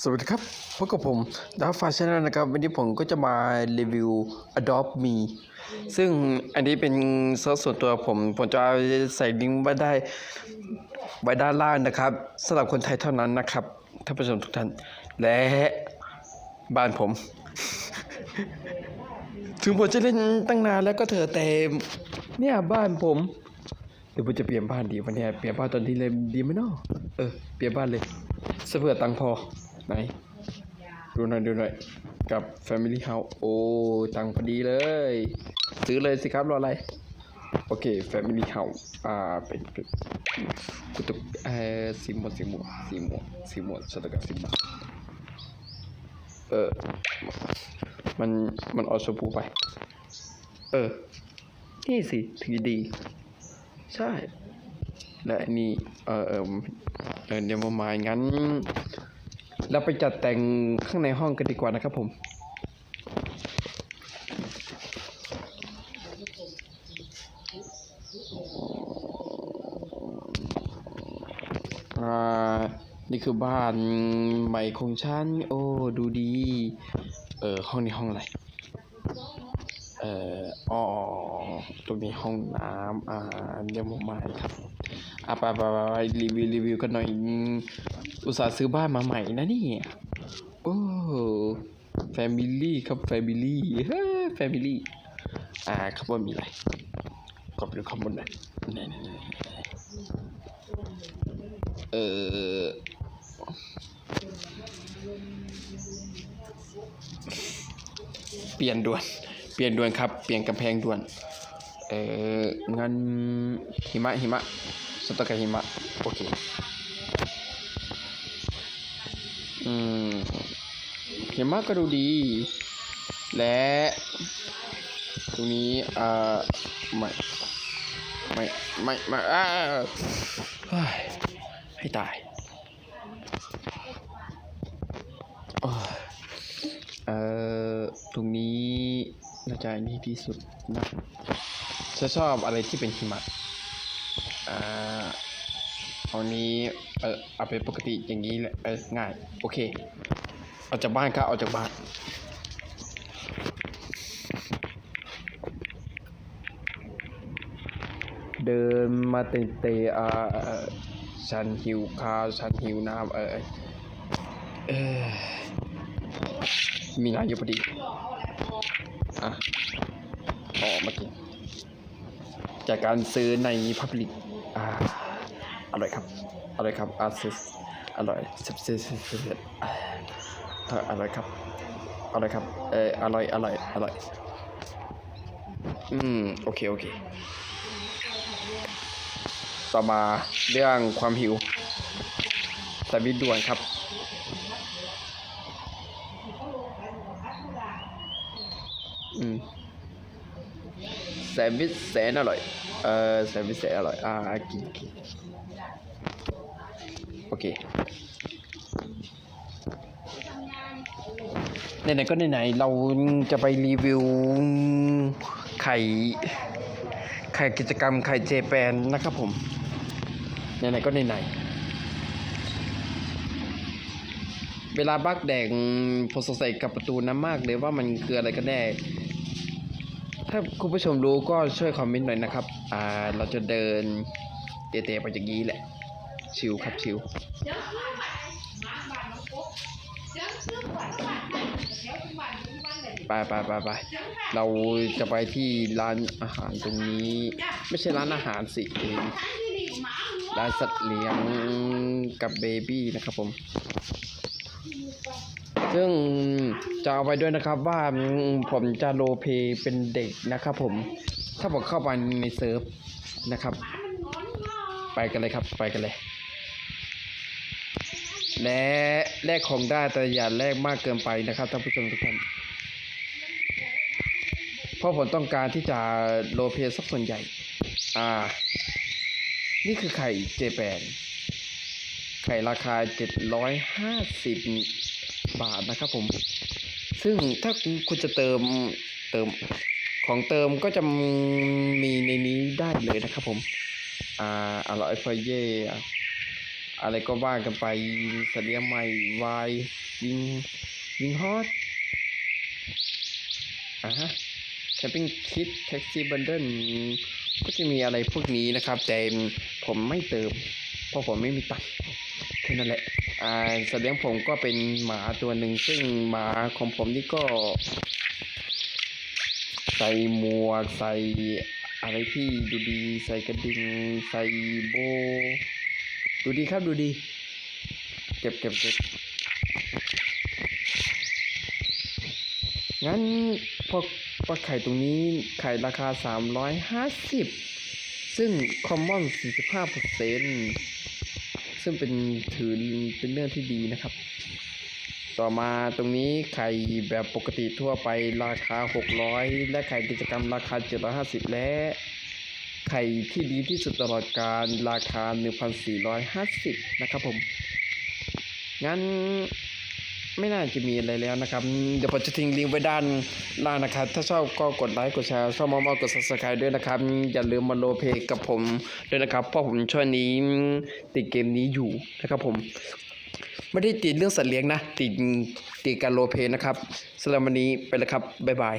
สวัสดีครับพบกับผมดาฟาชแนลนะครับ วันนี้ผมก็จะมารีวิว Adopt Me ซึ่งอันนี้เป็นเซิร์ชส่วนตัวผม ผมจะใส่ลิงก์ไว้ได้ไว้ด้านล่างนะครับสำหรับคนไทยเท่านั้นนะครับท่านผู้ชมทุกท่าน และบ้านผม ถึงผมจะเล่นตั้งนานแล้วก็เถอะแต่เนี่ยบ้านผม เดี๋ยวผมจะเปลี่ยนบ้านดีวันนี้เปลี่ยนบ้านตอนนี้เลยดีไหมเนาะเออเปลี่ยนบ้านเลย เสเผื่อตังพอ ไหน ดูหน่อยดูหน่อย กับ Family House โอ้ตังพอดีเลย ซื้อเลยสิครับรออะไร โอเค Family House อ่า เป็นเป็นกุตุกเอ่อสีม่วงสีม่วงสีม่วงสีม่วงสตอกับสีม่วงเออ มัน มันออกชมพูไป เออ นี่สิถึงดี ใช่ และนนี้เออเออ เออเดี๋ยวมามางั้น เราไปจัดแต่งข้างในห้องกันดีกว่านะครับผมอ่านี่คือบ้านใหม่ของฉัน โอ้ ดูดี เออ ห้องนี้ห้องอะไร เอ่ออ๋อตรงนี้ห้องน้ำอ่าเดี๋ยวผมมาครับ อะไปไปไปรีวิวรีวิวกันหน่อย อุตส่าห์ซื้อบ้านมาใหม่นะนี่ โอ้แฟมิลี่ครับแฟมิลี่ฮ้แฟมิลี่ อ่าข้างบนมีอะไรก็ไปดูข้างบนหน่อยหนไหนไหนเออเปลี่ยนด่วน เปลี่ยนด่วนครับ เปลี่ยนกำแพงด่วน เอองั้นหิมะหิมะ สตอกับหิมะ โอเค อืมหิมะก็ดูดี และตรงนี้อ่าไม่ไม่ไม่ไม่อ่าเฮ้ยให้ตายโอ้ยเอ่อตรงนี้น่าจะนี่ที่สุดนะจะชอบอะไรที่เป็นหิมะ อ่าเอานี้เออเอาเป็นปกติอย่างนี้แหละเออง่าย โอเคเอาจากบ้านครับเอาจากบ้านเดินมาเตะเตะอ่าเอ่อฉันหิวข้าวฉันหิวน้ำเออเออมีงานอยู่พอดี อะออกมากิน จากการซื้อในพับลิกอ่าอร่อยครับอร่อยครับอาซิสอร่อยเซฟเซฟเซฟเซฟอ่าเอร่อยครับอร่อยครับเอออร่อยอร่อยอร่อยอืม โอเค โอเค ต่อมาเรื่องความหิวสวิตด่วนครับ แซนด์วิชแสนอร่อย เออแซนด์วิชแสนอร่อย อ่า กินกินโอเคไหนๆก็ไหนๆเราจะไปรีวิวไข่ไข่กิจกรรมไข่เจแปนนะครับผมไหนๆก็ไหนๆเวลาบักแดงผมสงสัยกับประตูน้ำมากเลยว่ามันคืออะไรกันแน่ ถ้าคุณผู้ชมรู้ก็ช่วยคอมเมนต์หน่อยนะครับ อ่า เราจะเดินเตะๆไปอย่างนี้แหละ ชิลครับชิลไปไปไปไปเราจะไปที่ร้านอาหารตรงนี้ ไม่ใช่ร้านอาหารสิเองร้านสัตว์เลี้ยงกับเบบี้นะครับผม ซึ่งจะเอาไว้ด้วยนะครับว่าผมจะโรเพยเป็นเด็กนะครับผม ถ้าผมเข้าไปในเซิร์ฟนะครับ ไปกันเลยครับไปกันเลย และแลกของได้แต่อย่าแลกมากเกินไปนะครับท่านผู้ชมทุกท่านเพราะผมต้องการที่จะโรเพยสักส่วนใหญ่ อ่า นี่คือไข่เจแปน ไข่ราคา 750 บาทนะครับผม ซึ่งถ้าคุณจะเติมเติมของเติมก็จะมีในนี้ได้เลยนะครับผม อ่าอร่อยเฟเย่อะไรก็ว่ากันไปเสลียใหม่วายยิงยิงฮอตอะฮะแคมปิ้งคิดแท็กซี่บันเดิลก็จะมีอะไรพวกนี้นะครับ แต่ผมไม่เติม ราะผมไม่มีตังค์แค่นั้นแหละอ่าสเลี้ยงผมก็เป็นหมาตัวหนึ่งซึ่งหมาของผมนี่ก็ ใส่หมวกใส่อะไรที่ดูดี ใส่กระดิ่งใส่โบ ดูดีครับดูดี เก็บเก็บเก็บงั้นพอปลาไข่ตรงนี้ไข่ราคา 350 ซึ่งคอมมอน 45เปอร์เซ็น ซึ่งเป็นถือเป็นเรื่องที่ดีนะครับ ต่อมาตรงนี้ไข่แบบปกติทั่วไปราคา 600 และไข่กิจกรรมราคา 750 และ ไข่ที่ดีที่สุดตลอดการราคา 1,450 นะครับผม งั้น ไม่น่าจะมีอะไรแล้วนะครับ เดี๋ยวผมจะทิ้งลิงก์ไว้ด้านล่างนะครับ ถ้าชอบก็กดไลค์กดแชร์ชอบมากๆกด subscribe ด้วยนะครับ อย่าลืมมาโลเพกับผมด้วยนะครับ เพราะผมช่วงนี้ติดเกมนี้อยู่นะครับผม ไม่ได้ติดเรื่องสัตว์เลี้ยงนะ ติดติดการโลเพนะครับสำหรับวันนี้ไปแล้วครับบ๊ายบาย